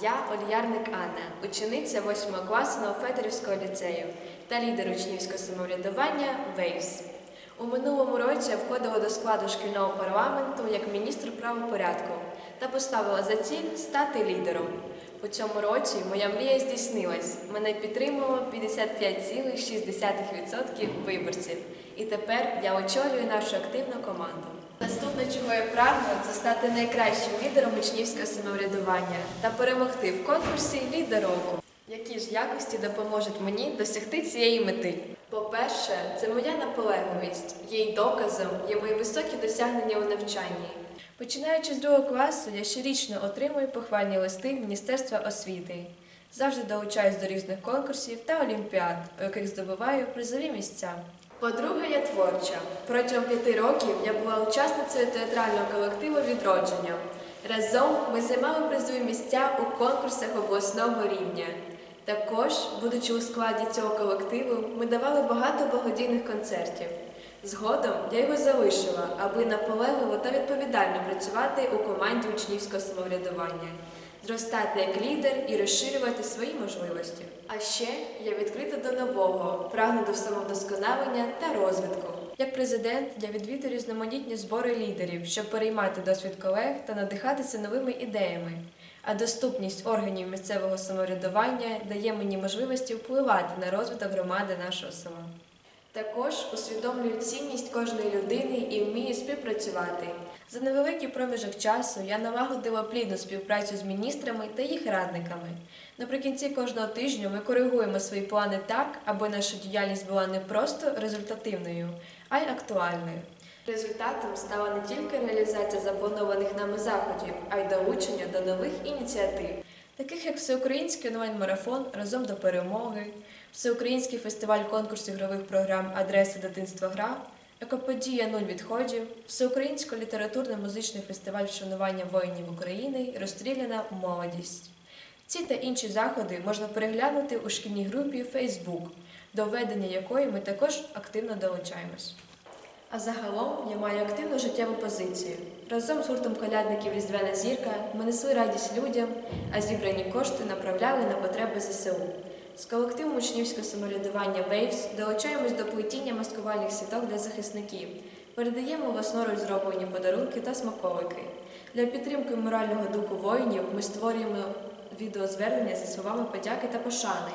Поліярник Анна, учениця 8 класу Новофедорівського ліцею та лідер учнівського самоврядування ВЕЙС. У минулому році я входила до складу шкільного парламенту як міністр правопорядку та поставила за ціль стати лідером. У цьому році моя мрія здійснилась. Мене підтримало 55,6% виборців. І тепер я очолюю нашу активну команду. Наступне, чого я прагну, це стати найкращим лідером учнівського самоврядування та перемогти в конкурсі Лідер року. Які ж якості допоможуть мені досягти цієї мети? По-перше, це моя наполегливість. Її доказом є мої високі досягнення у навчанні. Починаючи з другого класу, я щорічно отримую похвальні листи Міністерства освіти. Завжди долучаюсь до різних конкурсів та олімпіад, у яких здобуваю призові місця. По-друге, я творча. Протягом п'яти років я була учасницею театрального колективу відродження. Разом ми займали призові місця у конкурсах обласного рівня. Також, будучи у складі цього колективу, ми давали багато благодійних концертів. Згодом я його залишила, аби наполегливо та відповідально працювати у команді учнівського самоврядування, зростати як лідер і розширювати свої можливості. А ще я відкрита до нового, прагну до самовдосконалення та розвитку. Як президент я відвідую різноманітні збори лідерів, щоб переймати досвід колег та надихатися новими ідеями. А доступність органів місцевого самоврядування дає мені можливості впливати на розвиток громади нашого села. Також усвідомлюю цінність кожної людини і вмію співпрацювати. За невеликий проміжок часу я налагодила плідну співпрацю з міністрами та їх радниками. Наприкінці кожного тижня ми коригуємо свої плани так, аби наша діяльність була не просто результативною, а й актуальною. Результатом стала не тільки реалізація запланованих нами заходів, а й долучення до нових ініціатив, таких як всеукраїнський онлайн-марафон разом до перемоги, всеукраїнський фестиваль конкурсу ігрових програм Адреса дитинства гра, екоподія нуль відходів, всеукраїнсько літературно-музичний фестиваль вшанування воїнів України Розстріляна молодість. Ці та інші заходи можна переглянути у шкільній групі Facebook, до ведення якої ми також активно долучаємось. А загалом я маю активну життєву позицію. Разом з гуртом колядників Різдвяна зірка ми несли радість людям, а зібрані кошти направляли на потреби ЗСУ. З колективом учнівського самоврядування Вейвс долучаємось до плетіння маскувальних сіток для захисників, передаємо власноруч зроблені подарунки та смаколики. Для підтримки морального духу воїнів ми створюємо відеозвернення зі словами подяки та пошани.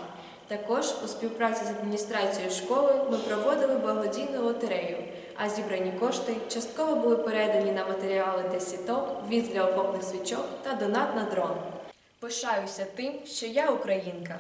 Також у співпраці з адміністрацією школи ми проводили благодійну лотерею, а зібрані кошти частково були передані на матеріали для сіток, від для окопних свічок та донат на дрон. Пишаюся тим, що я українка.